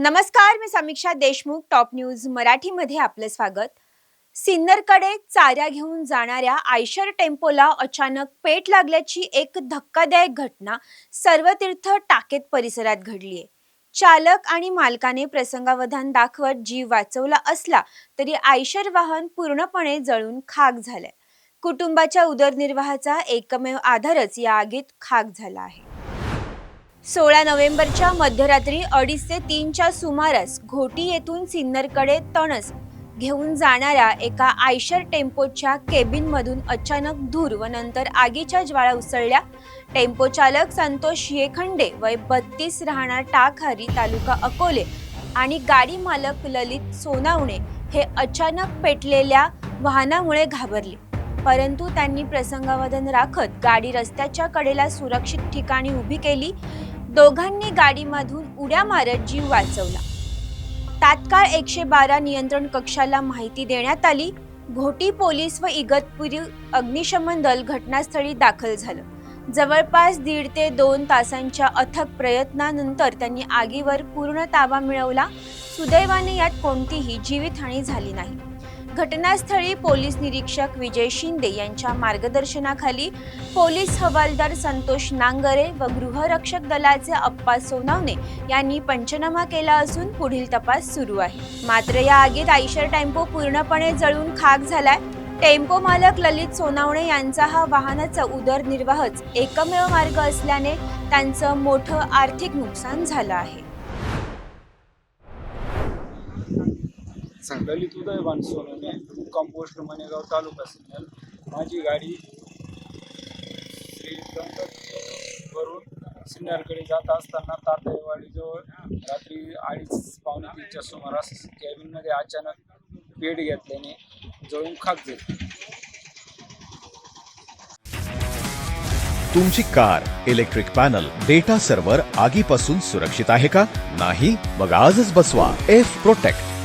नमस्कार मी समीक्षा Deshmukh top news मराठीमध्ये आपलं स्वागत. सिन्नरकडे चाऱ्या घेऊन जाणाऱ्या आयशर टेम्पोला अचानक पेट लागल्याची एक धक्कादायक घटना सर्वतीर्थ टाकेत परिसरात घडलीय. चालक आणि मालकाने प्रसंगावधान दाखवत जीव वाचवला असला तरी आयशर वाहन पूर्णपणे जळून खाक झालंय. कुटुंबाच्या उदरनिर्वाहाचा एकमेव आधारच या आगीत खाक झाला आहे. सोळा नोव्हेंबरच्या मध्यरात्री अडीच ते तीनच्या सुमारास घोटी येथून सिन्नरकडे तणस घेऊन जाणाऱ्या एका आयशर टेम्पोच्या केबिनमधून अचानक धूर व नंतर आगीच्या ज्वाळा उसळल्या. टेम्पो चालक संतोष येखंडे वय बत्तीस राहणार टाकहारी तालुका अकोले आणि गाडी मालक ललित सोनावणे हे अचानक पेटलेल्या वाहनामुळे घाबरले. परंतु त्यांनी प्रसंगावधान राखत गाडी रस्त्याच्या कडेला सुरक्षित ठिकाणी उभी केली. दोघांनी गाडीमधून उड्या मारत जीव वाचवला. तात्काळ एकशे बारा नियंत्रण कक्षाला माहिती देण्यात आली. घोटी पोलीस व इगतपुरी अग्निशमन दल घटनास्थळी दाखल झालं. जवळपास दीड ते दोन तासांच्या अथक प्रयत्नानंतर त्यांनी आगीवर पूर्ण ताबा मिळवला. सुदैवाने यात कोणतीही जीवितहानी झाली नाही. घटनास्थळी पोलीस निरीक्षक विजय शिंदे यांच्या मार्गदर्शनाखाली पोलीस हवालदार संतोष नांगरे व गृहरक्षक दलाचे अप्पा सोनावणे यांनी पंचनामा केला असून पुढील तपास सुरू आहे. मात्र या आगीत आयशर टेम्पो पूर्णपणे जळून खाक झालाय. टेम्पो मालक ललित सोनावणे यांचा हा वाहनाचा उदरनिर्वाहच एकमेव मार्ग असल्याने त्यांचं मोठं आर्थिक नुकसान झालं आहे. सांग. ललित उदयभान सोनवणे कंपोस्ट मनेगाव तालुका सिन्नर माझी गाडी श्री वरून सिन्नरकडे जात असताना तातयवाडीजवळ रात्री अडीच पावणे तीनच्या सुमारास कॅबिनमध्ये अचानक पेट घेतल्याने जळून खाक झाली. तुमची car electric panel data server आगीपासून सुरक्षित आहे का? नाही? मग आजच बसवा. F protect